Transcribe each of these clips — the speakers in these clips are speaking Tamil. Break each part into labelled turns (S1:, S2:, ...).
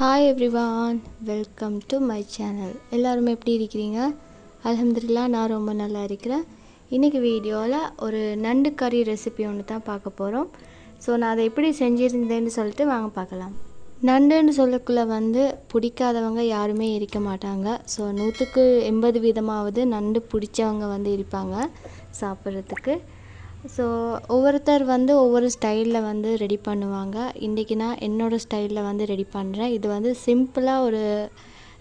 S1: Hi everyone welcome to my channel எல்லாருமே எப்படி இருக்கிறீங்க? அலமதுல்லா நான் ரொம்ப நல்லா இருக்கிறேன். இன்றைக்கி வீடியோவில் ஒரு நண்டு கறி ரெசிபி ஒன்று தான் பார்க்க போகிறோம் ஸோ நான் அதை எப்படி செஞ்சுருந்தேன்னு சொல்லிட்டு வாங்க பார்க்கலாம். நண்டுன்னு சொல்லக்குள்ளே வந்து பிடிக்காதவங்க யாருமே இருக்க மாட்டாங்க. ஸோ நூற்றுக்கு எண்பது வீதமாவது நண்டு பிடிச்சவங்க வந்து இருப்பாங்க சாப்பிட்றதுக்கு. ஸோ ஒவ்வொருத்தர் வந்து ஒவ்வொரு ஸ்டைலில் வந்து ரெடி பண்ணுவாங்க. இன்றைக்கி நான் என்னோடய ஸ்டைலில் வந்து ரெடி பண்ணுறேன் இது வந்து சிம்பிளாக ஒரு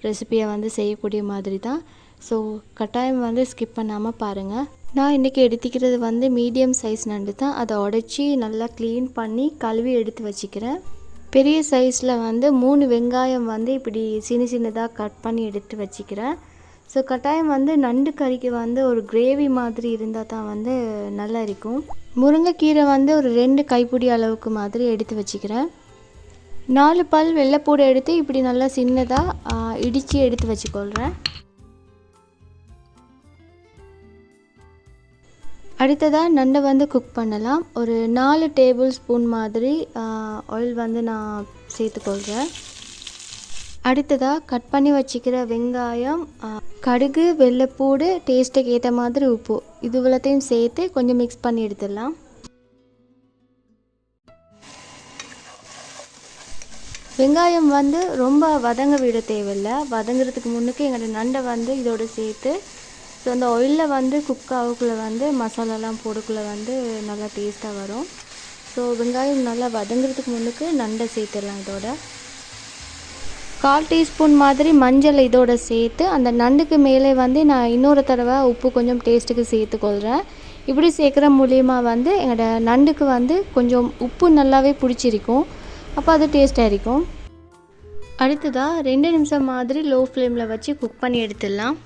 S1: ரெசிபியை வந்து செய்யக்கூடிய மாதிரி தான். ஸோ கட்டாயம் வந்து ஸ்கிப் பண்ணாமல் பாருங்கள் நான் இன்றைக்கி எடுத்துக்கிறது வந்து மீடியம் சைஸ் நண்டு தான். அதை உடச்சி நல்லா க்ளீன் பண்ணி கழுவி எடுத்து வச்சுக்கிறேன். பெரிய சைஸில் வந்து மூணு வெங்காயம் வந்து இப்படி சின்ன சின்னதாக கட் பண்ணி எடுத்து வச்சுக்கிறேன். ஸோ கட்டாயம் வந்து நண்டு கறிக்கு வந்து ஒரு கிரேவி மாதிரி இருந்தால் தான் வந்து நல்லா இருக்கும். முருங்கைக்கீரை வந்து ஒரு ரெண்டு கைப்பிடி அளவுக்கு மாதிரி எடுத்து வச்சுக்கிறேன். நாலு பல் வெள்ளைப்பூடை எடுத்து இப்படி நல்லா சின்னதாக இடித்து எடுத்து வச்சுக்கொள்கிறேன் அடுத்ததாக நண்டை வந்து குக் பண்ணலாம். ஒரு நாலு டேபிள் ஸ்பூன் மாதிரி ஆயில் வந்து நான் சேர்த்துக்கொள்கிறேன் அடுத்ததாக கட் பண்ணி வச்சுக்கிற வெங்காயம் கடுகு வெள்ளைப்பூடு டேஸ்ட்டுக்கு ஏற்ற மாதிரி உப்பு. இது இவ்வளோத்தையும் சேர்த்து கொஞ்சம் மிக்ஸ் பண்ணி எடுத்துடலாம். வெங்காயம் வந்து ரொம்ப வதங்க விட தேவையில்லை. வதங்குறதுக்கு முன்னுக்கு எங்களோட நண்டை வந்து இதோடு சேர்த்து ஸோ அந்த ஆயிலில் வந்து குக் ஆகக்குள்ளே வந்து மசாலாலாம் போடக்குள்ளே வந்து நல்லா டேஸ்ட்டாக வரும். ஸோ வெங்காயம் நல்லா வதங்குறதுக்கு முன்னுக்கு நண்டை சேர்த்துடலாம் இதோட. கால் டீஸ்பூன் மாதிரி மஞ்சள் இதோட சேர்த்து அந்த நண்டுக்கு மேலே வந்து நான் இன்னொரு தடவை உப்பு கொஞ்சம் டேஸ்ட்டுக்கு சேர்த்துக்கொள்கிறேன் இப்படி சேர்க்குற மூலியமாக வந்து எங்களோட நண்டுக்கு வந்து கொஞ்சம் உப்பு நல்லாவே பிடிச்சிருக்கும். அப்போ அது டேஸ்ட்டாக இருக்கும். அடுத்ததாக ரெண்டு நிமிஷம் மாதிரி லோ ஃப்ளேமில் வச்சு குக் பண்ணி எடுத்துடலாம்.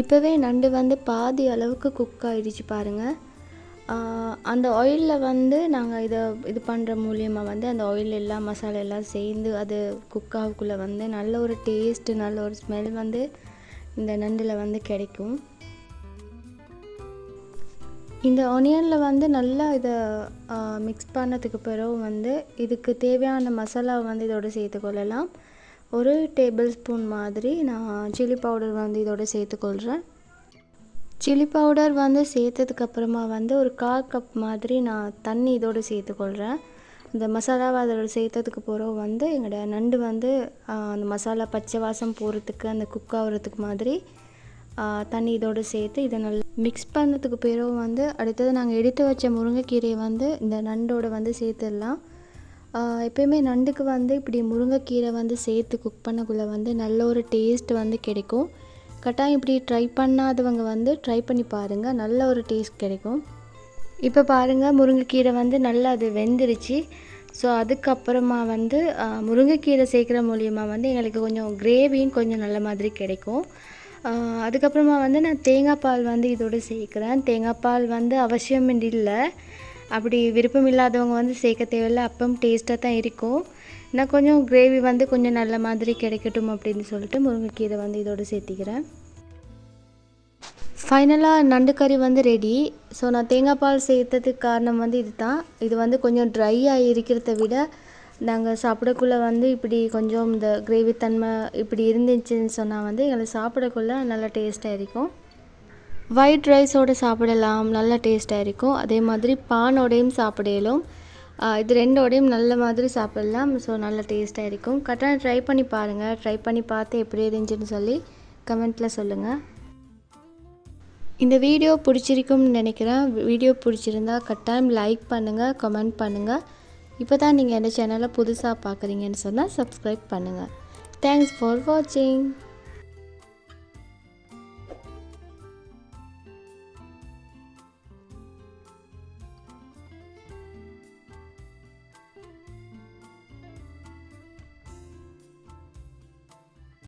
S1: இப்போவே நண்டு வந்து பாதி அளவுக்கு குக் ஆகிடுச்சு பாருங்கள் அந்த ஆயிலில் வந்து நாங்கள் இதை இது பண்ணுற மூலியமாக வந்து அந்த ஆயில் எல்லாம் மசாலா எல்லாம் சேர்ந்து அது குக் வந்து நல்ல ஒரு டேஸ்ட்டு நல்ல ஒரு ஸ்மெல் வந்து இந்த நண்டில் வந்து கிடைக்கும். இந்த ஒனியனில் வந்து நல்லா இதை மிக்ஸ் பண்ணதுக்கு பிறகு வந்து இதுக்கு தேவையான மசாலாவை வந்து இதோட சேர்த்துக்கொள்ளலாம் ஒரு டேபிள் ஸ்பூன் மாதிரி நான் சில்லி பவுடர் வந்து இதோட சேர்த்துக்கொள்கிறேன் சில்லி பவுடர் வந்து சேர்த்ததுக்கப்புறமா வந்து ஒரு கால் கப் மாதிரி நான் தண்ணி இதோடு சேர்த்துக்கொள்கிறேன் இந்த மசாலாவை அதோட சேர்த்ததுக்கு பிறகு வந்து எங்களோட நண்டு வந்து அந்த மசாலா பச்சை வாசம் போகிறதுக்கு அந்த குக் ஆகிறதுக்கு மாதிரி தண்ணி இதோடு சேர்த்து இதை நல்லா மிக்ஸ் பண்ணதுக்கு பிறகு வந்து அடுத்தது நாங்கள் எடுத்து வச்ச முருங்கைக்கீரையை வந்து இந்த நண்டோடு வந்து சேர்த்துடலாம். எப்பயுமே நண்டுக்கு வந்து இப்படி முருங்கைக்கீரை வந்து சேர்த்து குக் பண்ணக்குள்ளே வந்து நல்ல ஒரு டேஸ்ட் வந்து கிடைக்கும். கட்டாயம் இப்படி ட்ரை பண்ணாதவங்க வந்து ட்ரை பண்ணி பாருங்கள் நல்ல ஒரு டேஸ்ட் கிடைக்கும். இப்போ பாருங்கள் முருங்கைக்கீரை வந்து நல்லா அது வெந்துருச்சு. ஸோ அதுக்கப்புறமா வந்து முருங்கைக்கீரை சேர்க்குற மூலியமாக வந்து எங்களுக்கு கொஞ்சம் கிரேவியும் கொஞ்சம் நல்ல மாதிரி கிடைக்கும். அதுக்கப்புறமா வந்து நான் தேங்காய் பால் வந்து இதோடு சேர்க்குறேன். தேங்காய் பால் வந்து அவசியம் இல்லை. அப்படி விருப்பம் இல்லாதவங்க வந்து சேர்க்க தேவையில்லை. அப்பம் டேஸ்ட்டாக தான் இருக்கும். நான் கொஞ்சம் கிரேவி வந்து கொஞ்சம் நல்ல மாதிரி கிடைக்கட்டும் அப்படின்னு சொல்லிட்டு முருங்கைக்கீரை வந்து இதோடு சேர்த்திக்கிறேன். ஃபைனலாக நண்டு கறி வந்து ரெடி ஸோ நான் தேங்காய் பால் சேர்த்ததுக்கு காரணம் வந்து இது தான் இது வந்து கொஞ்சம் ட்ரையாக இருக்கிறத விட நாங்கள் சாப்பிடக்குள்ளே வந்து இப்படி கொஞ்சம் இந்த கிரேவி தன்மை இப்படி இருந்துச்சுன்னு சொன்னால் வந்து எங்களுக்கு சாப்பிடக்குள்ளே நல்லா டேஸ்ட்டாக இருக்கும். ஒயிட் ரைஸோடு சாப்பிடலாம் நல்லா டேஸ்ட்டாக இருக்கும். அதே மாதிரி பானோடையும் சாப்பிடலும். இது ரெண்டோடையும் நல்ல மாதிரி சாப்பிடலாம். ஸோ நல்ல டேஸ்ட்டாக இருக்கும். கரெக்டாக ட்ரை பண்ணி பாருங்கள் ட்ரை பண்ணி பார்த்து எப்படி இருந்துச்சுன்னு சொல்லி கமெண்ட்டில் சொல்லுங்கள் இந்த வீடியோ பிடிச்சிருக்கும்னு நினைக்கிறேன். வீடியோ பிடிச்சிருந்தா கட்டாயம் லைக் பண்ணுங்கள் கமெண்ட் பண்ணுங்கள் இப்போ தான் நீங்கள் என் சேனலை புதுசாக பார்க்குறீங்கன்னு சொன்னால் சப்ஸ்கிரைப் பண்ணுங்கள் தேங்க்ஸ் ஃபார் வாட்சிங்